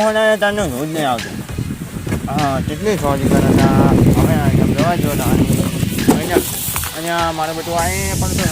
ડોહો તને રોજ નહીં આવતું હા, કેટલી સોરી કરે એમ જવા જો હતા અને મારે બધું અહીંયા પણ તો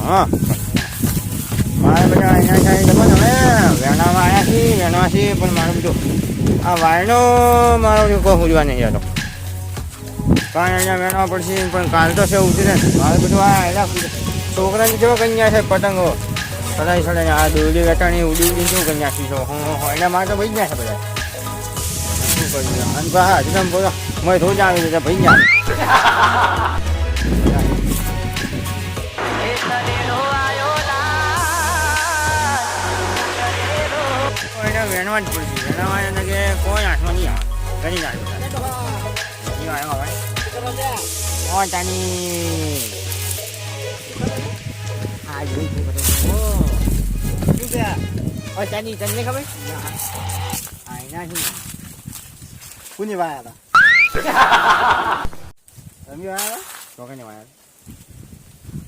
હા. મારે બધા અહીંયા થાય તમે તમે વેણામાં આવ્યા છીએ, વેણવા છીએ, પણ મારું બધું આ વાયનો મારો કોઈ ઉજવા નહીં જતો. કારણ અહીંયા વેણવા પડશે, પણ કાલ તો છે ઉતરે. મારે બધું આ એના છોકરાને કેવો કન્યા છે પતંગો. સડાઈ સડાઈ આ દોડી વેટાણી ઉડી ઉડી શું કન્યા છે? હું એના માટે ભાઈ ગયા છે બધા? શું કરીએ? અને બોલો. મેં રોજ આવી રીતે ભાઈ ગયા. વેણવા જ એને કે કોઈ આઠમાં નહીં આવે. ઘણી નહીં આવ્યો આ જોઈ તું બધું શું છે ઓ તાની તને ખબર આ એના શું કોની વાયા હતા તમે વાયા તો કને વાય હતા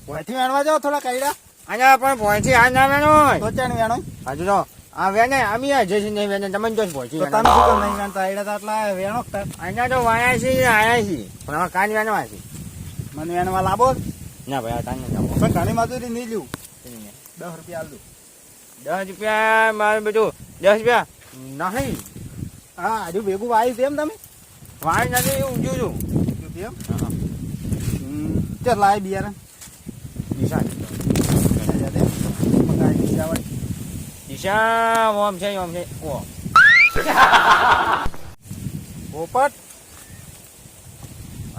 ઓયથી વેણવા જાઓ થોડા કાયડા આના પણ પહોંચી આ ના વેણો તો ચાણ વેણો હજુ તો આ વેને આમી આ જઈશ તમને જો છે છે છે મને વેણવા ના ભાઈ પણ ઘણી મજૂરી નહીં લ્યું. દસ રૂપિયા આલુ. દસ રૂપિયા મારે બધું. દસ રૂપિયા? નહીં. હા હજુ ભેગું વાયું એમ તમે? વાય નથી એવું છું. એમ? ચાલ લાય બિયારણ. દિશા દિશા ઓમ છે ઓમ છે. ઓ. પોપટ?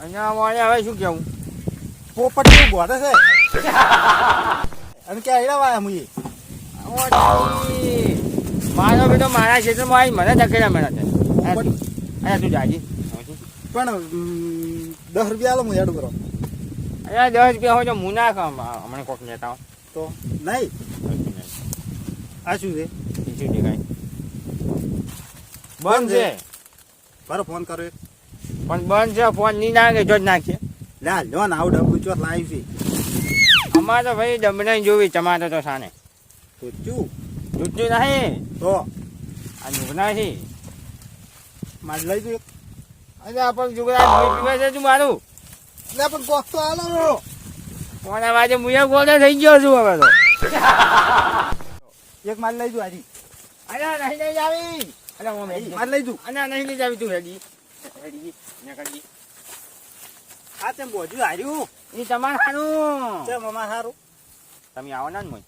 અહીંયા હવે શું કેવું પોપટ કેવું ગોઠે છે? અને ક્યાં આયડા વાયા મુજી. મારો બેટો મારા ક્ષેત્રમાં આવી મને ધકેલા મેળા છે. અહીંયા તું જાજી પણ દસ રૂપિયા આલો હું હેડ કરો. અહીંયા દસ રૂપિયા હોય તો હું ના ખાવ હમણાં કોક લેતા તો નહીં? આ શું છે? બીજું છે કાંઈ. બંધ છે. મારો ફોન કરો પણ બંધ છે ફોન નહીં નાખે જો જ નાખીએ લે જો ને આવું ડબ્બુ ચોથ લાવી છે. અમારે તો ભાઈ ડબડાઈ જોવી ચમાટો તો સાને. તૂચ્યું તૂચ્યું નહીં. તો? આ દુખના છે. મારે લઈ દઉં. અરે આપણ દૂધ પીવે છે તું મારું. એટલે પણ કોક તો આલો કોના વાજે મુયા ગોળે થઈ ગયો છું હવે તો. એક માલ લઈ દઉં આજી અરે નહીં લઈ જાવી. અરે હું માલ લઈ દઉં અને નહીં લઈ જાવી તું હેડી હેડી ને કરજી આ તેમ બોજુ હાર્યું. એ તમારે ખાનું છે મમા સારું તમે આવો ને મોય.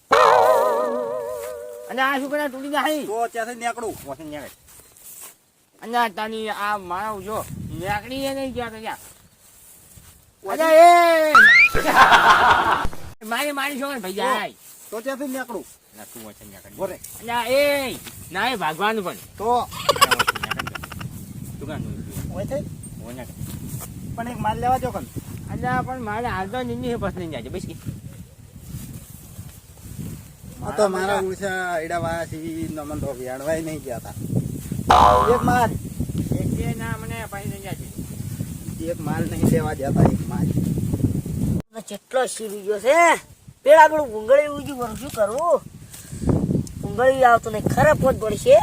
અને આ શું કરે તૂટી જાય? તો ત્યાંથી નીકળું. વસન નીકળે. અને તાની આ મારા જો નીકળી એ નહીં ગયા તો જા અરે એ! મારી મારી છોકરા ભાઈ જાય. તો ત્યાંથી નીકળું. ના તું વસન નીકળ. બોલે અને એ! ના એ ભાગવાનું પણ. તો તું? કાં હોય છે? પણ એક માલ લેવા જો કન. અલ્યા પણ મારે તો નીની બસ લઈને જાય બસ તો મારા ઉડસા આયડા વાયા છે નમન તો વિયાણવાય નહીં ગયા હતા એક માલ. એક કે ના મને પાઈ નહીં જાય એક માલ નહીં લેવા જતા એક માલ. કેટલો સીરી ગયો છે પેલા આગળ ઉંગળી ઉજી વરું શું કરવું ઉંગળી આવતો નહીં ખરાબ જ પડશે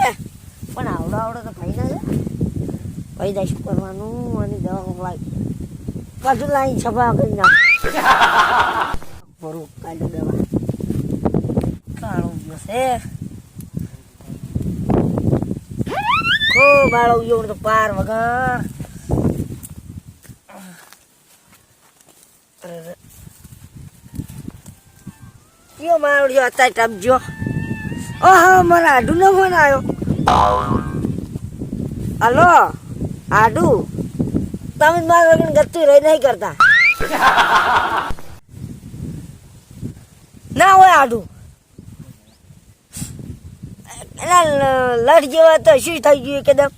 પણ આવડો આવડો તો ભાઈ ના છે ભાઈ કરવાનું અને દવા મોકલાવી પાછું લાઈન છપા કરી નાખ. ભરું કાઢો દવા. કાળો છે. ખૂબ આળો ગયો તો પાર વગર કયો માવડ્યો અત્યારે ટપજો ઓહો, મારા આડુનો ફોન આવ્યો હલો. આડુ. તમે મારા વગર ગતું રહી નહીં કરતા. ના હોય આડુ. એના લડ જેવા તો શું થઈ ગયું એકદમ?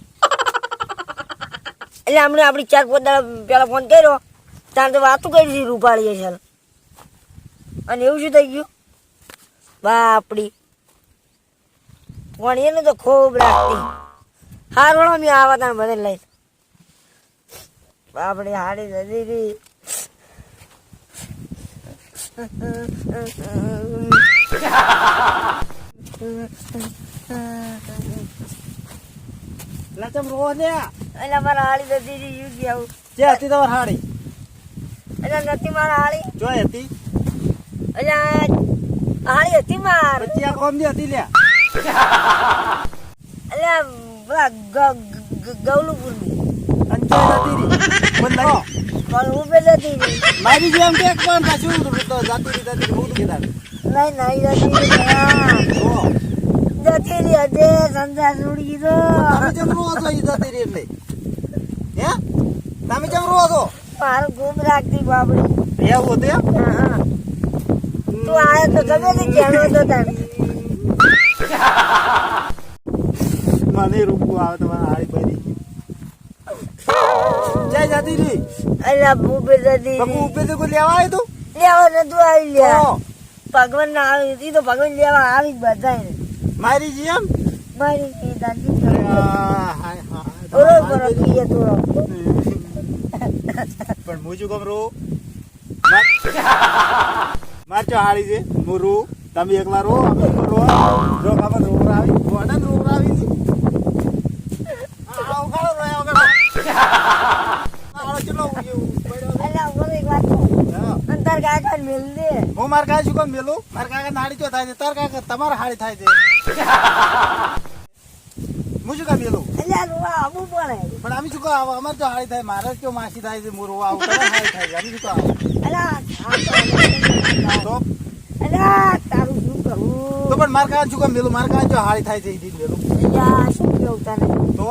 એટલે હમણાં આપણી ચાર પાંચ પેલા ફોન કર્યો. ત્યારે તો વાતું કરી હતી રૂપાળીએ છે અને એવું શું થઈ ગયું? બાપડી. પણ એને તો ખૂબ રાખતી હાર વળો મેં આવા તા બધા લઈ બાપડી હાડી જતી હતી લે ચમ રો લે એટલે મારા રહી, યુ ગયા જે હતી તમાર હાડી? એટલે નથી મારા હાળી જોઈ હતી. એટલે હાડી હતી માર. પછી આ કોમની હતી લે એટલે પેલા ગ- પણ હું તો. તો તમે જેમ રો છો ઈ જાતી એવું. તું આયો તો ગમે તે તારે મને રૂપું આવે તમારે હાડી પડી જય જતી રી અલ્યા હું જતી બકુ ઉપે તો કોઈ લેવા આવ્યો તું? લેવા નતું આવી લ્યા. ભગવાન ના આવી તો ભગવાન લેવા આવી જ બધાય મારી એમ? મારી જી દાદી. ઓરો બરો કીએ તો પણ મુજુ શું કમ રો માર ચો હાડી છે? હું રો. તમે એકલા રો અમે રો. જો ખબર રોકડ આવી ગોડા રોકડ આવી છે આ ઉખાડો રો આ ઉખાડો આનો ચલો ઉગ્યો પડ્યો અલ્યા બોલ એક વાત કહું. હા. અંતર કાકા મેલ દે હું માર કાકા શું કામ મેલું? માર કાકા નાડી ચો થાય છે તાર કાકા તમારા હાડી થાય છે. હું શું કામ મેલું? પડે. પણ અમે શું કહો અમારે તો હાડી થાય મારે તો માસી થાય છે મોરું આવું હાડી થાય છે આમ શું કહો તો તો? અલ્યા તારું શું તો પણ માર કાકા શું કામ મેલું? માર કાકા જો હાડી થાય છે એ દી મેલું? અલ્યા શું કેવું તને? તો?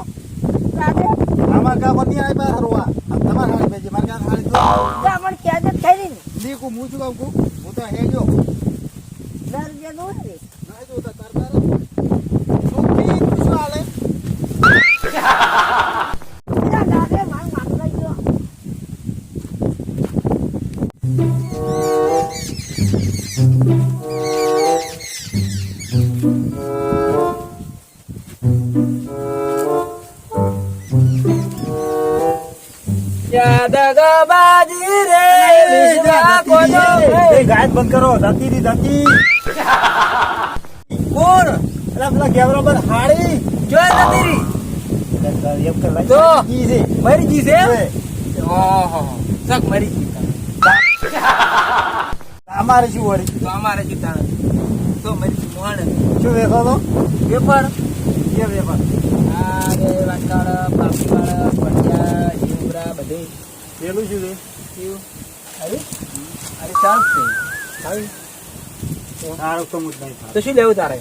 અમાર કાકા બંને આવી પાસે હરવા. તમારે હાડી ભાઈ માર કાકા હાડી તો તો ક્યાં જ થઈ રહી ને ની કુ હું શું કામ કુ હું તો હેજો દર જો તાર દગબાજી રે ગાયત બંધ કરો ધતી રી ધતી કોણ? અલા પેલા ગેવરા પર હાડી જો નથી એમ કર તો? ઈ છે. મરી ગઈ છે. ઓહો. સક મરી ગઈ અમારે શું વળી તો અમારે જુતા તો મરી મોહણ શું વેખો તો વેપાર કે વેપાર અરે વાટાળ પાપીવાળ પડિયા જીવરા બધું. પેલું શું છે? કેવું અરે? અરે સારું છે. આવી સારું તો તો શું લેવું તારે?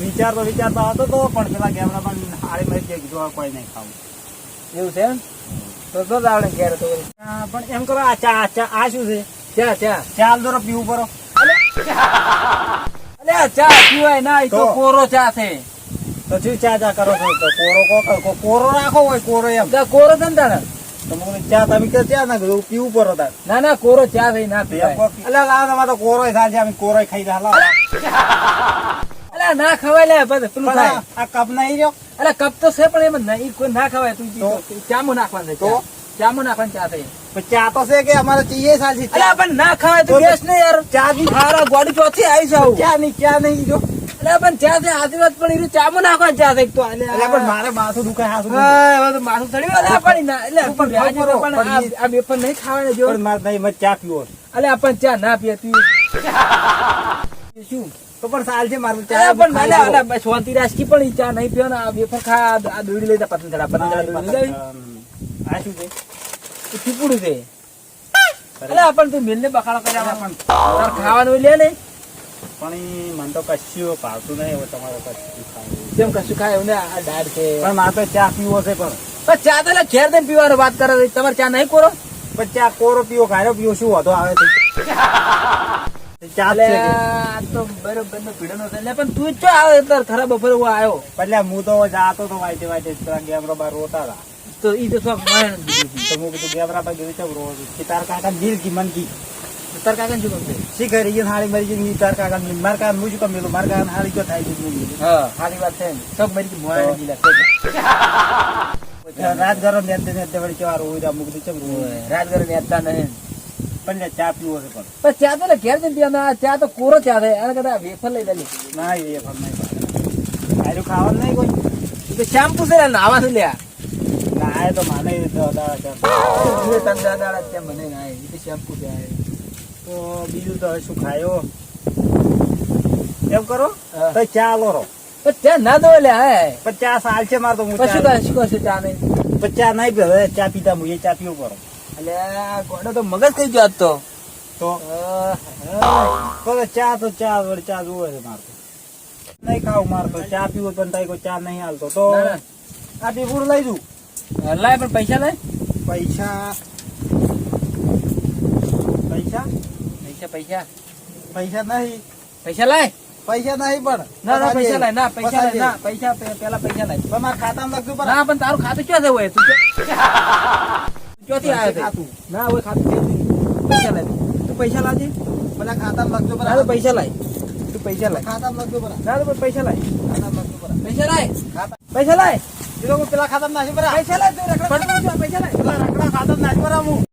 વિચારતો વિચારતો હતો તો પણ પેલા ગેવરા પણ હારે મરી ગયા કીધું કોઈ નહીં ખાવું. એવું છે એમ? તો તો આવડે ઘેર તો પણ એમ કરો આ ચા ચા આ શું છે? ચા ચા. ચાલ દોરો પીવું પરો અલે આ ચા પીવાય ના તો તો? કોરો ચા છે. તો શું ચા ચા કરો છો? તો કોરો કો કો- કોરો રાખો હોય કોરો એમ. કોરો ને તારે? ચા તમે કે ચા ના કીધું પીવું પરો હતા ના ના કોરો ચા થઈ ના એમ એટલે લાવ તમારે તો કોરો થાય અમે કોરો ખાઈ રહ્યા અલે ના ખવાય લે બસ પેલું થાય. આ- કપ નહીં રહ્યો? અલે કપ તો છે પણ એમાં નહીં કોઈ ના ખવાય તું ચામું નાખવાનું તો? ચા. ચામું નાખવાનું ચા થઈ ચા તો છે કે અમારે ચીએ સાચી અલે પણ ના ખવાય તું? બેસ ને યાર. ચા બી ખારા ગોડી ચોથી આવી જાવ ચા નહીં ચા નહીં જો. અલે પણ ચા છે આશીર્વાદ પણ ચા ચામું નાખવાનું ચા થઈ તો એટલે પણ મારે માથું દુખાય હાથું હા, હવે તો માથું ચડ્યું. અલે પણ ના એટલે પણ પણ વ્યાજે પણ પણ આ- આ વેફર નહીં ખાવાના જો. પણ મારે નહીં મારે ચા પીવો. આપણ ચા ના પીએ શું? તો પણ સાલ છે મારું ચા પણ ખાઈ ના, લો. ના, ના, શાંતિ પણ ચા નહીં પીવાનો આ વેફર ખા આ- દોડી લઈ જા પતંગ ચડા પતંગ ચડા દોડી આ શું છે? ચીપડું છે. અલે આપણ તું મિલને બખાડો કર્યા પણ ખાવાનું લે ને. પણ મને તો કશું ભાવતું નહીં હવે તમારે કશું જેમ કશું ખાય? ને આ દાળ છે. પણ મારે તો ચા પીવો છે પણ. પણ ચા તો ઘેર દઈને પીવાનો વાત કરે. છે. તમારે ચા નહીં કોરો? પણ ચા કોરો પીવો ગાયો પીવો શું વાંધો આવે છે? ચા જ અલે છે કે. આ તો બરોબર નો પીડો છે. એટલે પણ તું જ આવે ખરાબ બપોરે હું આવ્યો? એટલે હું તો જાતો તો વાઈટે વાઈટે પેલા ગેમરો બાર રોતા હતા. તો ઈ તો શોખ મળે તો હું કીધું ગેમરા પર ગયું ચમ રો કે તાર કાકા દિલ કી મન કી તાર કાકાને શું ગમશે શી કરી ગઈ હાડી મરી ગઈ તાર કાકા માર કાકા હું શું કમ મેલું માર કાકા હાડી જો થાય છે હા. સારી વાત છે સબ મરી ગઈ મોયા નહીં રાત ગરો નેતે નેતે વળી કેવા રોઈ રા મુકદી ચમ રો રાજગર નેતા નહીં. પણ ચા પીવો છે પણ. પણ ચા તો ઘેર જઈને પીવાનો. આ ચા તો કોરો ચા છે. એને કરતા વેફર લઈ લેલી ના પણ નહીં. આયરું ખાવાનું નહીં કોઈ. તો શેમ્પુ છે ને નાવા છે લ્યા ના તો માને તો. એ તન ત્યાં મને ના એ તો શેમ્પુ છે. આ. તો બીજું તો શું ખાયો? એમ કરો? તો ચા લો પચાસ ચા ના દો એટલે પણ ચા સાલ છે મારે તો હું પછી ચા શું શું કરશે ચા નહીં? પણ ચા નહીં પીવે ચા પીતા હું એ ચા પીવું કરો. એટલે ગોડો તો મગજ કઈ ગયો આજ તો. તો ચા તો ચા વળી ચા જોવે છે મારે તો. નહીં ખાવું મારે તો ચા પીવું પણ તારી કોઈ ચા નહીં હાલતો. તો. આ પીપુર લઈ દઉં લાય પણ પૈસા લાય. પૈસા પૈસા? પૈસા પૈસા? પૈસા નહીં. પૈસા લાય? પૈસા નહીં પણ ના ના પૈસા લાય ના પૈસા લાય ના પૈસા પેલા પૈસા લાય. પણ મારા ખાતામાં લખજો પણ. ના પણ તારું ખાતું ક્યાં છે હોય? તું ક્યાં- ક્યાંથી આવ્યો તે? ખાતું. ના હોય ખાતું છે. પૈસા લાય. તું પૈસા લાજે પેલા ખાતામાં લખજો પણ. પૈસા લાય. તું પૈસા લાય. ખાતામાં લખજો પણ. ના પણ પૈસા લાય. ખાતામાં લખજો પણ. પૈસા લાય. પૈસા લાય. પેલા ખાતામાં નાખી પૈસા લાય તું રખડા પૈસા લાય રખડા ખાતામાં નાખી હું